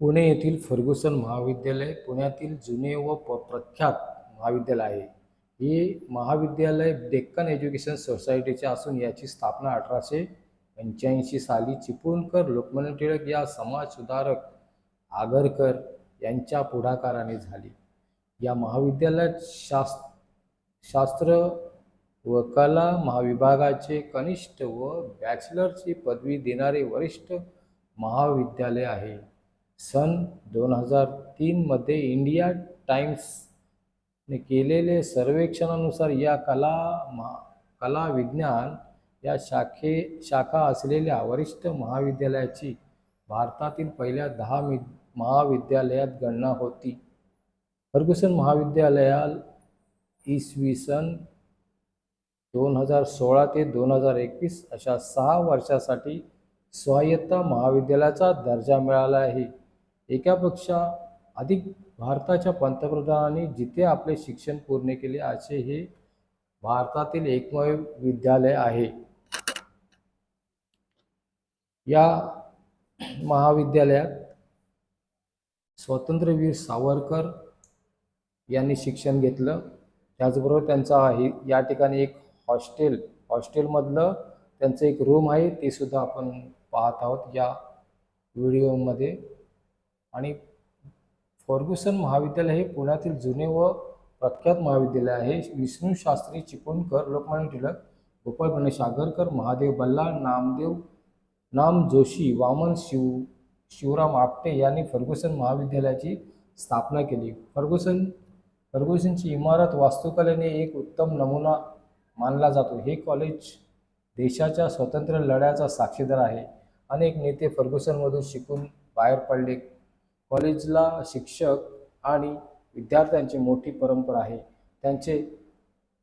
पुणे येथील फर्ग्युसन महाविद्यालय पुण्यातील जुने व प प्रख्यात महाविद्यालय आहे. हे महाविद्यालय डेक्कन एज्युकेशन सोसायटीचे असून याची स्थापना अठराशे पंच्याऐंशी साली चिपळूणकर लोकमान्य टिळक या समाजसुधारक आगरकर यांच्या पुढाकाराने झाली. या महाविद्यालयात शास् शास्त्र व कला महाविभागाचे कनिष्ठ व बॅचलरची पदवी देणारे वरिष्ठ महाविद्यालय आहे. सन दोन हजार तीनमध्ये इंडिया टाइम्सने केलेले सर्वेक्षणानुसार या कला महा कला विज्ञान या शाखे शाखा असलेल्या वरिष्ठ महाविद्यालयाची भारतातील पहिल्या दहा मि महाविद्यालयात गणना होती. फर्ग्युसन महाविद्यालयाल इसवी सन दोन हजार सोळा ते दोन हजार एकवीस अशा सहा वर्षासाठी स्वायत्त महाविद्यालयाचा दर्जा मिळाला आहे. एकापेक्षा अधिक भारताच्या पंतप्रधानांनी जिथे आपले शिक्षण पूर्ण केले असे हे भारतातील एकमेव विद्यालय आहे. या महाविद्यालयात स्वातंत्र्यवीर सावरकर यांनी शिक्षण घेतलं. त्याचबरोबर त्यांचा हे या ठिकाणी एक हॉस्टेल हॉस्टेलमधलं त्यांचं एक रूम आहे ते सुद्धा आपण पाहत आहोत या व्हिडिओमध्ये. आणि फर्ग्युसन महाविद्यालय हे पुण्यातील जुने व प्रख्यात महाविद्यालय आहे. विष्णू शास्त्री चिपळूणकर लोकमान्य टिळक गोपाळ गणेश आगरकर महादेव बल्ला नामदेव नाम जोशी वामन शिव शिवराम आपटे यांनी फर्ग्युसन महाविद्यालयाची स्थापना केली. फर्ग्युसन फर्ग्युसनची इमारत वास्तुकलेने एक उत्तम नमुना मानला जातो. हे कॉलेज देशाच्या स्वतंत्र लढ्याचा साक्षीदार आहे. अनेक नेते फर्ग्युसनमधून शिकून बाहेर पडले. कॉलेजला शिक्षक आणि विद्यार्थ्यांची मोठी परंपरा आहे. त्यांचे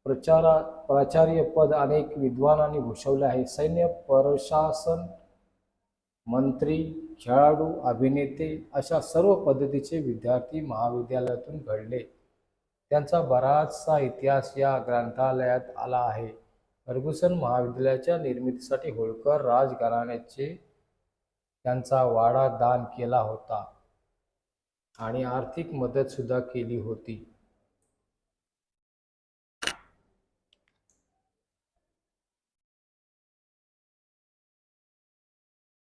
प्रचारा प्राचार्य पद अनेक विद्वानांनी भूषवले आहे. सैन्य प्रशासन मंत्री खेळाडू अभिनेते अशा सर्व पद्धतीचे विद्यार्थी महाविद्यालयातून घडले. त्यांचा बराचसा इतिहास या ग्रंथालयात आला आहे. फर्ग्युसन महाविद्यालयाच्या निर्मितीसाठी होळकर राजघराण्याचे त्यांचा वाडा दान केला होता. आणि आर्थिक मदतसुद्धा केली होती.